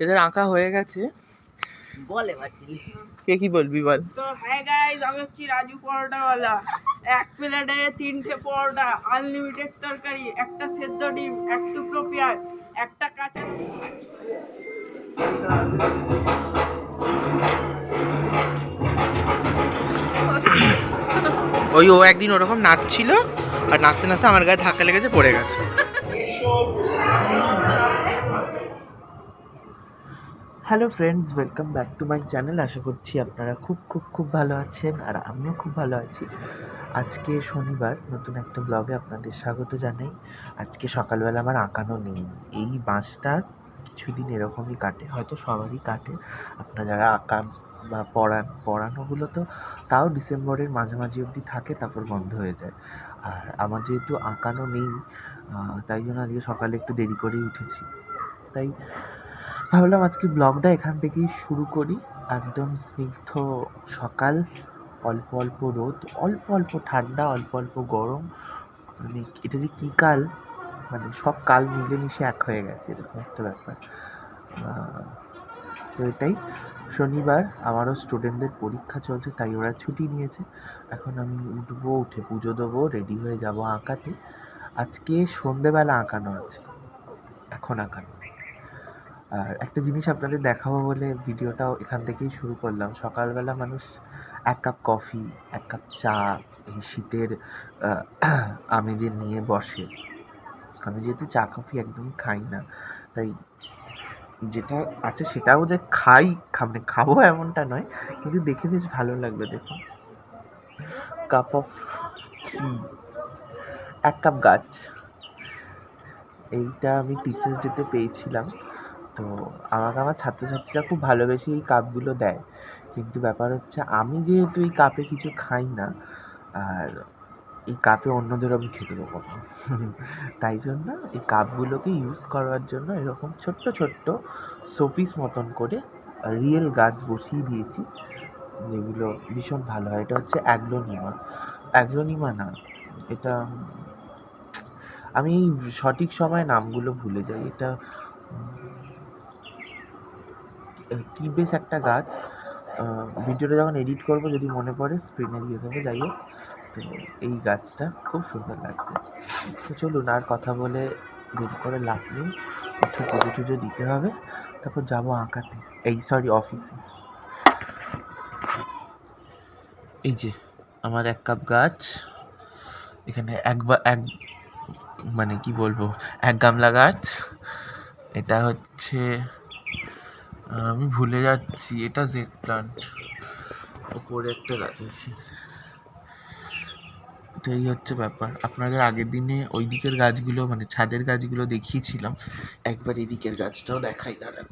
এদের আঁকা হয়ে গেছে। বল কে কি বলবি বল? তো হ্যাঁ গাইজ আমি হচ্ছি রাজু পরোটাওয়ালা। এক প্লেটে তিনটে পরোটা আনলিমিটেড তরকারি একটা সেদ্ধ ডিম এক টুকরো পেঁয়াজ একটা কাঁচা ওই ও একদিন ওরকম নাচছিল আর নাচতে নাচতে আমার গায়ে ধাক্কা লেগেছে পড়ে গেছে। Hello friends welcome back to my channel আশা করছি আপনারা খুব খুব খুব ভালো আছেন আর আমিও খুব ভালো আছি। আজকে শনিবার, নতুন একটা ব্লগে আপনাদের স্বাগত জানাই। আজকে সকালবেলা আমার আঁকানো নেই। এই বাঁশটা কিছুদিন এরকমই কাটে, হয়তো সবারই কাটে। আপনারা যারা আঁকা বা পড়ান, পড়ানোগুলো তো তাও ডিসেম্বরের মাঝামাঝি অবধি থাকে, তারপর বন্ধ হয়ে যায়। আর আমার যেহেতু আঁকানো নেই তাই জন্য আজকে সকালে একটু দেরি করেই উঠেছি। তাই ভাবলাম আজকে ব্লগটা এখান থেকেই শুরু করি। একদম স্নিগ্ধ সকাল, অল্প অল্প রোদ, অল্প অল্প ঠান্ডা, অল্প অল্প গরম। মানে এটা যে কী কাল? মানে সব কাল মিলেমিশে এক হয়ে গেছে, এরকম একটা ব্যাপার। তো এটাই। শনিবার, আমারও স্টুডেন্টদের পরীক্ষা চলছে, তাই ওরা ছুটি নিয়েছে। এখন আমি উঠবো, উঠে পুজো দেবো রেডি হয়ে যাব আঁকাতে। আজকে সন্ধেবেলা আঁকানো আছে। এখন আঁকানো। আর একটা জিনিস আপনাদের দেখাবো বলে ভিডিওটাও এখান থেকেই শুরু করলাম। সকালবেলা মানুষ এক কাপ কফি, এক কাপ চা, এই শীতের আমেজে নিয়ে বসে। আমি যেহেতু চা, কফি একদমই খাই না, তাই যেটা আছে সেটাও যে খাই মানে খাব এমনটা নয়, কিন্তু দেখে বেশ ভালো লাগবে দেখুন। কাপ অফ এক কাপ গাছ। এইটা আমি টিচার্স ডেতে পেয়েছিলাম। তো আমাকে আমার ছাত্রছাত্রীরা খুব ভালোবেসে এই কাপগুলো দেয়। কিন্তু ব্যাপার হচ্ছে আমি যেহেতু এই কাপে কিছু খাই না, আর এই কাপে অন্যদের আমি খেতে দেবো না। তাই জন্য এই কাপগুলোকে ইউজ করার জন্য এরকম ছোট্ট ছোট্ট শোপিস মতন করে রিয়েল গাছ বসিয়ে দিয়েছি, যেগুলো ভীষণ ভালো হয়। এটা হচ্ছে অ্যাগ্লোনিমা। অ্যাগ্লোনিমা না, এটা আমি সঠিক সময় নামগুলো ভুলে যাই। এটা কি বেশ একটা গাছ। ভিডিওটা যখন এডিট করব, যদি মনে পড়ে স্ক্রিনে দিয়ে দেবো। যাই হোক, তো এই গাছটা খুব সুন্দর লাগছে। তো চলুন, আর কথা বলে দেরি করে লাভ নেই। উঠে পুজো টুজো দিতে হবে। তারপর যাব আঁকাতে। এই সরি অফিসে এই যে, আমার এক কাপ গাছ। এখানে একবার এক মানে কি বলব? এক গামলা গাছ। এটা হচ্ছে আমি ভুলে যাচ্ছি, এটা জেড প্লান্ট ওপরে একটা গাছ আছে। তো এই হচ্ছে ব্যাপার। আপনাদের আগের দিনে ওই দিকের গাছগুলো মানে ছাদের গাছগুলো দেখিয়েছিলাম। একবার এদিকের গাছটাও দেখাই, দাঁড়ান।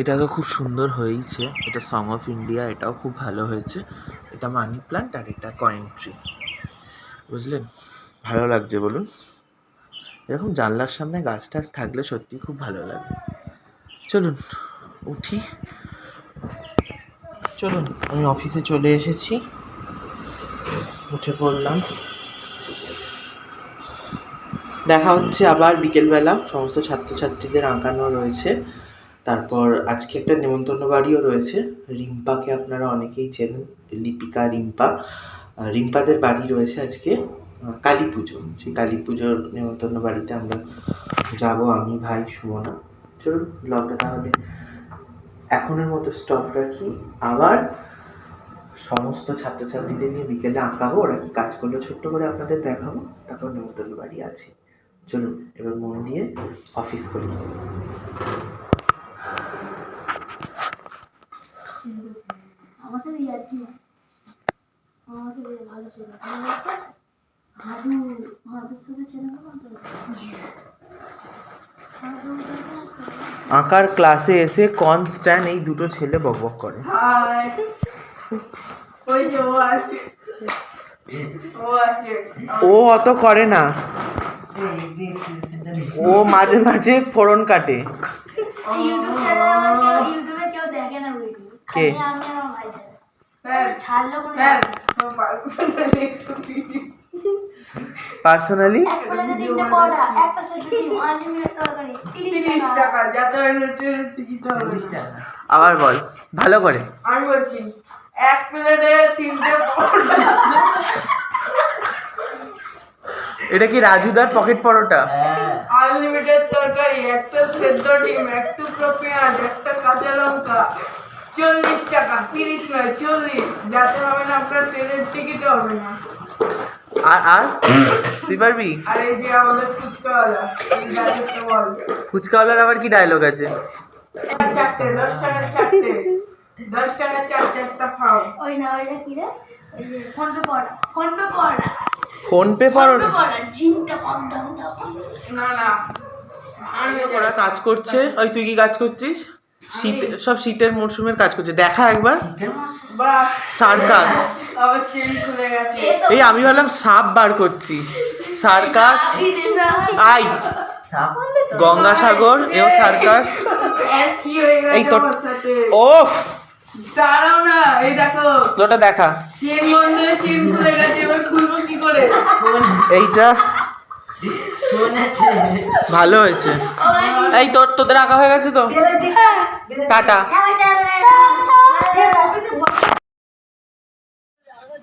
এটা তো খুব সুন্দর হয়েছে এটা সং অফ ইন্ডিয়া এটাও খুব ভালো হয়েছে। এটা মানি প্ল্যান্ট আর এটা কয়েন ট্রি বুঝলেন? ভালো লাগছে বলুন। এরকম জানলার সামনে গাছ টাছ থাকলে সত্যি খুব ভালো লাগে। চলুন, উঠি। চলুন, আমি অফিসে চলে এসেছি। উঠে পড়লাম। দেখা হচ্ছে আবার বিকেলবেলা। সমস্ত ছাত্রছাত্রীদের আঁকানো রয়েছে। তারপর আজকে একটা নেমন্তন্ন বাড়িও রয়েছে। রিম্পাকে আপনারা অনেকেই চেনেন, লিপিকা রিম্পা। রিম্পাদের বাড়ি রয়েছে আজকে কালী পুজো। সেই কালী পুজোর নেমন্তন্ন বাড়িতে আমরা যাব, আমি, ভাই, সুমনা। চলুন ব্লগটা তাহলে এখনের মতো স্টপ রাখি। আবার সমস্ত ছাত্রছাত্রীদের নিয়ে বিকেলে আঁকাবো, ওরা কি কাজ করল ছোট্ট করে আপনাদের দেখাবো, তারপর নেমন্তন্ন বাড়ি আছে। চলুন, এবার মন দিয়ে অফিস করি। আমার সাথে ইয়ার্কি না আমাকে বেশ ভালো ছিল সাথে চেনা আঁকার ক্লাসে এসে কনস্ট্যান্ট এই দুটো ছেলে বকবক করে। ও আছে ও আছে ও অত করে না। ও মাঝে মাঝে ফোড়ন কাটে। কে? পার্সোনালি একটা। আবার বল ভালো করে। আমি বলছি এক প্লেটে তিনটে এটা কি রাজুদার পকেট পরোটা? আনলিমিটেড তরকারি একটা সেদ্ধ ডিম এক টুকরো পেঁয়াজ একটা কাঁচা লঙ্কা। চল্লিশ টাকা তিরিশ নয় চল্লিশ। যাতে হবে না আপনার ট্রেনের টিকিট হবে না। আর আর? তুই পারবি? আর এই যে আমাদের ফুচকাওয়ালা ফুচকাওয়ালার আবার কি ডায়লগ আছে? চারটে দশ টাকার চারটে। দশ টাকার চারটে একটা খাও। ওই না ওইটা কি রে? PhonePe PhonePe paratha paratha জিমটা কম দাম দাও না না। আমি ওরা কাজ করছে। ওই তুই কি কাজ করছিস? শীত সব শীতের মরশুমের কাজ করছে। দেখা একবার। সার্কাস। আবার চেন খুলে গেছে। এই আমি ভাবলাম সাপ বার করছিস সার্কাস। আই। গঙ্গাসাগর এও সার্কাস। এই তো আমার ওফ! দাঁড়াও না এই দেখো। ওটা দেখা। চেন বন্ধ হয়ে চেন খুলে গেছে এবার খুলবো কি করে? এইটা ভালো হয়েছে। এই তোর তোদের আঁকা হয়ে গেছে তো? টাটা।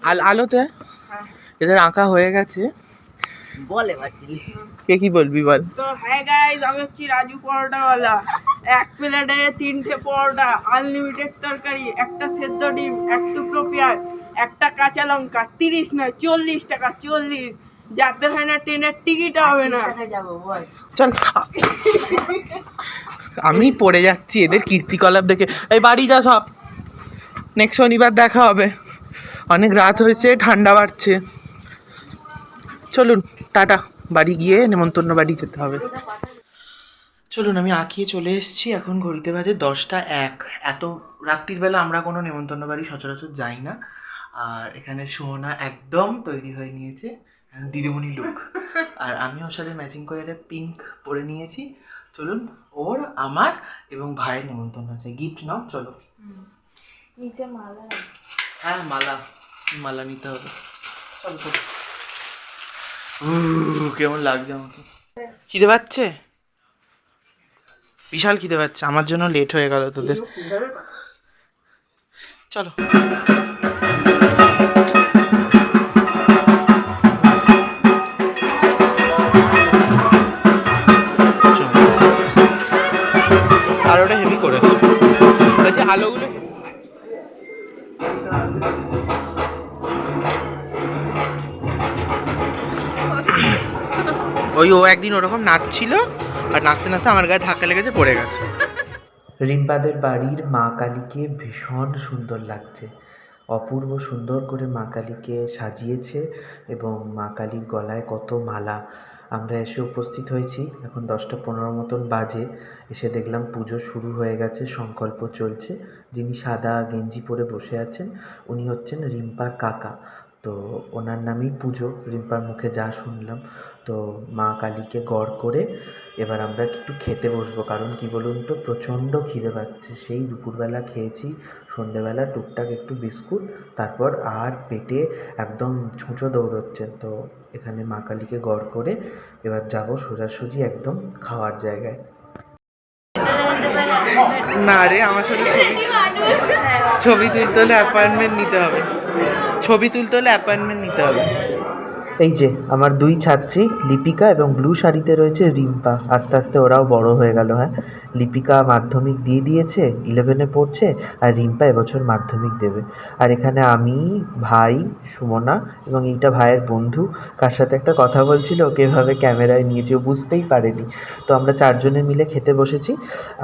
আল আলোতে? এদের আঁকা হয়ে গেছে। বলে কে কি বলবি বল? তো হ্যাঁ গাইজ আমি হচ্ছি রাজু পরোটাওয়ালা। এক প্লেটে তিনটে পরোটা আনলিমিটেড তরকারি একটা সেদ্ধ ডিম এক টুকরো পেঁয়াজ একটা কাঁচা লঙ্কা তিরিশ নয় চল্লিশ টাকা চল্লিশ। যাতে হয় না ট্রেনের টিকিট হবে না। যাব বল। চল। আমি পড়ে যাচ্ছি এদের কীর্তিকলাপ দেখে। এই বাড়ি যা সব। নেক্সট শনিবার দেখা হবে। অনেক রাত হয়েছে ঠান্ডা বাড়ছে। চলুন টাটা। বাড়ি গিয়ে নেমন্তন্ন বাড়ি যেতে হবে। চলুন আমি আঁকিয়ে চলে এসেছি এখন ঘড়িতে বাজে দশটা এক। এত রাত্রির বেলা আমরা কোনো নেমন্তন্ন বাড়ি সচরাচর যাই না। আর এখানে সোহনা একদম তৈরি হয়ে নিয়েছে। দিদিমণি লুক আর আমি ওর সাথে ম্যাচিং করে একটা পিঙ্ক পরে নিয়েছি। চলুন ওর আমার এবং ভাইয়ের নেমন্তন্ন আছে। গিফট নাও চলো। নিচে মালা হ্যাঁ মালা। মালা নিতে হবে। চলো চলো। উহ, কেমন লাগছে আমাকে। খিদে পাচ্ছে? বিশাল খিদে পাচ্ছে। আমার জন্য লেট হয়ে গেল তোদের। চলো। আলোগুলো ওই ও একদিন ওরকম নাচছিল আর নাচতে নাচতে আমার গায়ে ধাক্কা লেগেছে পড়ে গেছে। রিম্পাদের বাড়ির মা কালীকে ভীষণ সুন্দর লাগছে। অপূর্ব সুন্দর করে মা কালীকে সাজিয়েছে এবং মা কালীর গলায় কত মালা। আমরা এসে উপস্থিত হয়েছি। এখন দশটা পনেরো মতন বাজে। এসে দেখলাম পুজো শুরু হয়ে গেছে, সংকল্প চলছে। যিনি সাদা গেঞ্জি পরে বসে আছেন, উনি হচ্ছেন রিম্পার কাকা। তো ওনার নামেই পুজো। রিম্পার মুখে যা শুনলাম, তো মা কালীকে গড় করে এবার আমরা একটু খেতে বসবো। কারণ কি বলুন তো, প্রচণ্ড খিদে পাচ্ছে। সেই দুপুরবেলা খেয়েছি, সন্ধেবেলা টুকটাক একটু বিস্কুট, তারপর আর পেটে একদম ছুঁচো দৌড়চ্ছে তো এখানে মা কালীকে গড় করে এবার যাব সোজাসুজি একদম খাওয়ার জায়গায়। না রে, আমার সাথে ছবি ছবি তুলতে হলে অ্যাপয়েন্টমেন্ট নিতে হবে। ছবি তুলতে হলে অ্যাপয়েন্টমেন্ট নিতে হবে। এই যে, আমার দুই ছাত্রী, লিপিকা এবং ব্লু শাড়িতে রয়েছে রিম্পা। আস্তে আস্তে ওরাও বড় হয়ে গেল হ্যাঁ? লিপিকা মাধ্যমিক দিয়ে দিয়েছে ইলেভেনে পড়ছে, আর রিম্পা এবছর মাধ্যমিক দেবে। আর এখানে আমি, ভাই, সুমনা এবং এইটা ভাইয়ের বন্ধু, কার সাথে একটা কথা বলছিল, ওকে এভাবে ক্যামেরায় নিয়েছে ও বুঝতেই পারেনি। তো আমরা চারজনে মিলে খেতে বসেছি,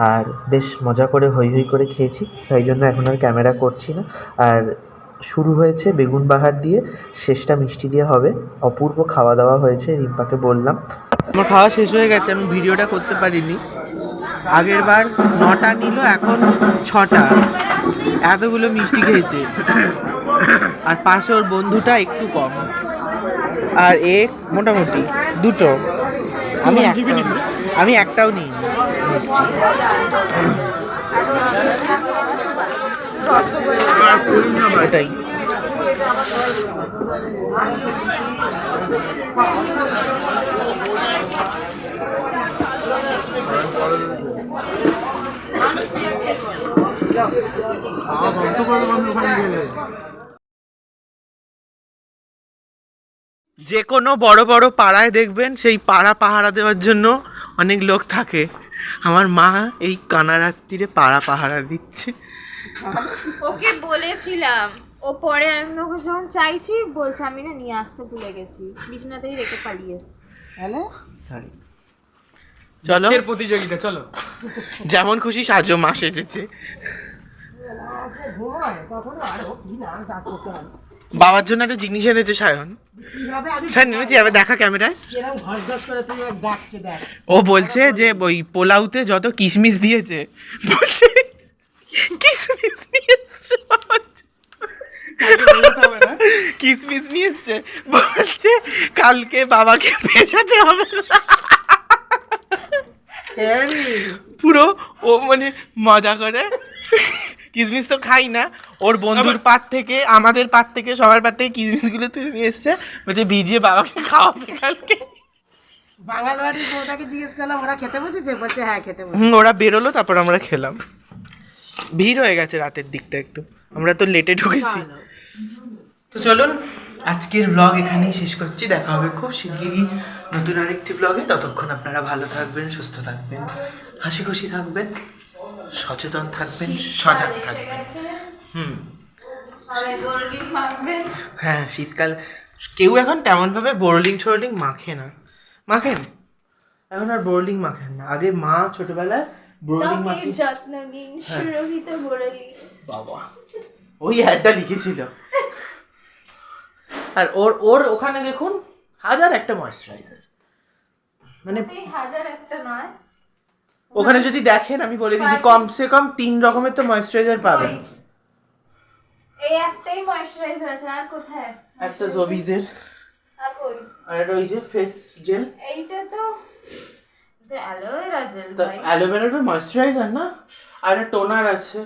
আর বেশ মজা করে হই হই করে খেয়েছি, তাই জন্য এখন আর ক্যামেরা করছি না। আর শুরু হয়েছে বেগুন বাহার দিয়ে শেষটা মিষ্টি দিয়ে হবে। অপূর্ব খাওয়া দাওয়া হয়েছে রিম্পাকে বললাম। আমার খাওয়া শেষ হয়ে গেছে আমি ভিডিওটা করতে পারিনি। আগের বার নটা নিল এখন ছটা। এতগুলো মিষ্টি খেয়েছে। আর পাশে ওর বন্ধুটা একটু কম। আর এ মোটামুটি দুটো। আমি আমি একটাও নিই এটাই। যে কোনো বড় বড় পাড়ায় দেখবেন সেই পাড়া পাহারা দেওয়ার জন্য অনেক লোক থাকে। আমার মা এই কানারাত্রিরে পাড়া পাহারা দিচ্ছে। ওকে বলেছিলাম। ও পরে আমি ওকে যখন চাইছি বলছে আমি না নিয়ে আসতে ভুলে গেছি। বিছানাতেই রেখে পালিয়ে হ্যালো সরি চলো। প্রতিযোগিতা চলো। যেমন খুশি সাজো মা সেজেছে বাবার জন্য একটা জিনিস এনেছে সায়ন। সায়ন এনেছি এবার দেখা ক্যামেরায়। ও বলছে যে ওই পোলাউতে যত কিশমিশ দিয়েছে বলছে কিশমিশ নিয়ে এসছে নিয়ে এসছে বলছে কালকে বাবাকে ভেজাতে হবে না। পুরো ও মানে মজা করে। কিসমিস তো খাই না। ওর বন্ধুর পাত থেকে আমাদের পাত থেকে সবার পাত থেকে কিসমিসগুলো তুলে নিয়ে এসছে। বলছে ভিজিয়ে বাবাকে খাওয়াবে কালকে। বাঙাল বাড়ির বউটাকে জিজ্ঞেস করলাম ওরা খেতে বসেছে? বলছে হ্যাঁ খেতে বসেছে। ওরা বেরোলো তারপর আমরা খেলাম। ভিড় হয়ে গেছে রাতের দিকটা একটু। আমরা তো লেটে ঢুকেছি। তো চলুন আজকের ব্লগ এখানেই শেষ করছি। দেখা হবে খুব শিগগিরই নতুন আরেকটি ব্লগে ততক্ষণ আপনারা ভালো থাকবেন সুস্থ থাকবেন হাসি খুশি থাকবেন সচেতন থাকবেন সজাগ থাকবেন। হুম। হ্যাঁ শীতকাল। কেউ এখন তেমনভাবে বোরলিং ছোরলিং মাখে না। মাখেন? এখন আর বোরলিং মাখেন না। আগে মা ছোটবেলায় বোরলিং ত্বকের যত্ন নিন সুরভিত বরলি বাবা। ওই অ্যাডটা লিখেছিল। আর ওর ওর ওখানে দেখুন হাজার একটা ময়েশ্চারাইজার মানে হাজার একটা নয়। ওখানে যদি দেখেন আমি বলে দিচ্ছি কমসে কম তিন রকমের তো ময়েশ্চারাইজার পাবেন। এই একটাই ময়শ্চারাইজার আছে আর কোথায়? একটা জবিজের আর কই? আর ওই যে ফেস জেল এইটা তো অ্যালোভেরা জেল তো ভাই। অ্যালোভেরারও ময়েশ্চারাইজার না? আর টোনার আছে।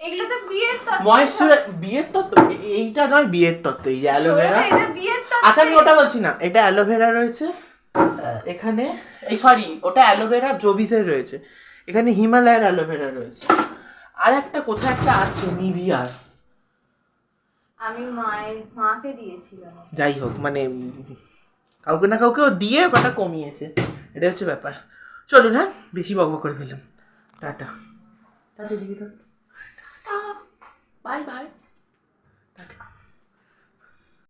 এগুলো তো বিয়ের তত্ত্ব। ময়েশ্চারাইজার বিয়ের তত্ত্ব? এইটা নয় বিয়ের তত্ত্ব এই যে অ্যালোভেরা আচ্ছা আমি ওটা বলছি না। এটা অ্যালোভেরা রয়েছে। এখানে এই সরি ওটা অ্যালোভেরা রয়েছে। এখানে হিমালয়ের অ্যালোভেরা রয়েছে। আর একটা কোথায় একটা আছে? নিভিয়ার আমি মায়ের মাকে দিয়েছিলাম। যাই হোক মানে কাউকে না কাউকে ও দিয়ে কটা কমিয়েছে। এটা হচ্ছে ব্যাপার। চলুন হ্যাঁ? বেশি বকবক করে ফেললাম। টাটা। টাটা। Bye bye.